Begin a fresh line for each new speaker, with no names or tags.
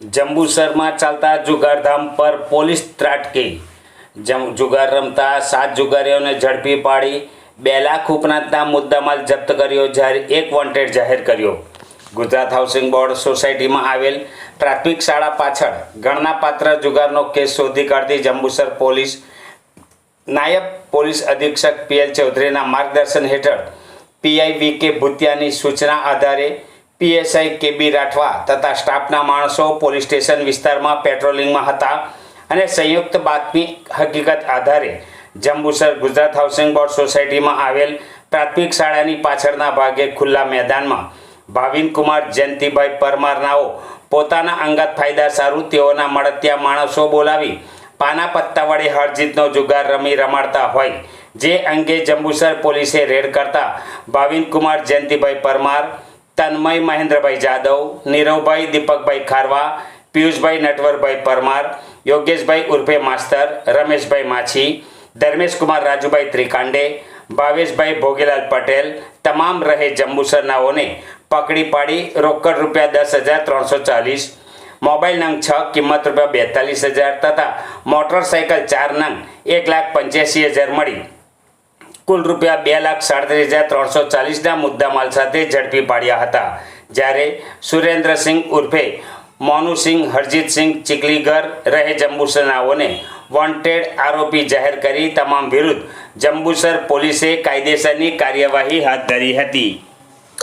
જંબુસરમાં ચાલતા જુગારધામ પર પોલીસ ત્રાટકી. જમ, જુગાર રમતા સાત જુગારીઓને ઝડપી પાડી બે લાખ ઉપરાંતના મુદ્દામાલ જપ્ત કર્યો, જ્યારે એક વોન્ટેડ જાહેર કર્યો. ગુજરાત હાઉસિંગ બોર્ડ સોસાયટીમાં આવેલ પ્રાથમિક શાળા પાછળ ગણનાપાત્ર જુગારનો કેસ શોધી કાઢતી જંબુસર પોલીસ નાયબ પોલીસ અધિક્ષક પીએલ ચૌધરીના માર્ગદર્શન હેઠળ પીઆઈ વી કે ભૂતિયાની સૂચના આધારે પીએસઆઈ કે બી રાઠવા તથા સ્ટાફના માણસો પોલીસ સ્ટેશન વિસ્તારમાં પેટ્રોલિંગમાં હતા અને સંયુક્ત બાતમી હકીકત આધારે જંબુસર ગુજરાત હાઉસિંગ બોર્ડ સોસાયટીમાં આવેલ પ્રાથમિક શાળાની પાછળના ભાગે ખુલ્લા મેદાનમાં ભાવિનકુમાર જયંતિભાઈ પરમારનાઓ પોતાના અંગત ફાયદા સારું તેઓના મળતિયા માણસો બોલાવી પાના પત્તા વડે હરજીતનો જુગાર રમી રમાડતા હોય, જે અંગે જંબુસર પોલીસે રેડ કરતા ભાવિનકુમાર જયંતિભાઈ પરમાર તન્મય મહેન્દ્રભાઈ જાદવ, નીરવભાઈ દીપકભાઈ ખારવા, પિયુષભાઈ નટવરભાઈ પરમાર, યોગેશભાઈ ઉર્ફે માસ્તર, રમેશભાઈ માછી, ધર્મેશકુમાર રાજુભાઈ ત્રિકાંડે, ભાવેશભાઈ ભોગીલાલ પટેલ, તમામ રહે જંબુસરનાઓને પકડી પાડી રોકડ રૂપિયા દસ હજાર ત્રણસો ચાલીસ, મોબાઈલ નંગ છ, કિંમત રૂપિયા બેતાલીસ હજાર તથા મોટરસાઇકલ ચાર નંગ એક લાખ પંચ્યાસી હજાર મળી. કુલ રૂપિયા બે લાખ સાડત્રીસ હજાર ત્રણસો ચાલીસના મુદ્દામાલ સાથે ઝડપી પાડ્યા હતા. જ્યારે સુરેન્દ્રસિંહ ઉર્ફે મોનુસિંહ, હરજીતસિંહ ચીકલીગર રહે જંબુસરનાઓને વોન્ટેડ આરોપી જાહેર કરી, તમામ વિરુદ્ધ જંબુસર પોલીસે કાયદેસરની કાર્યવાહી હાથ ધરી હતી.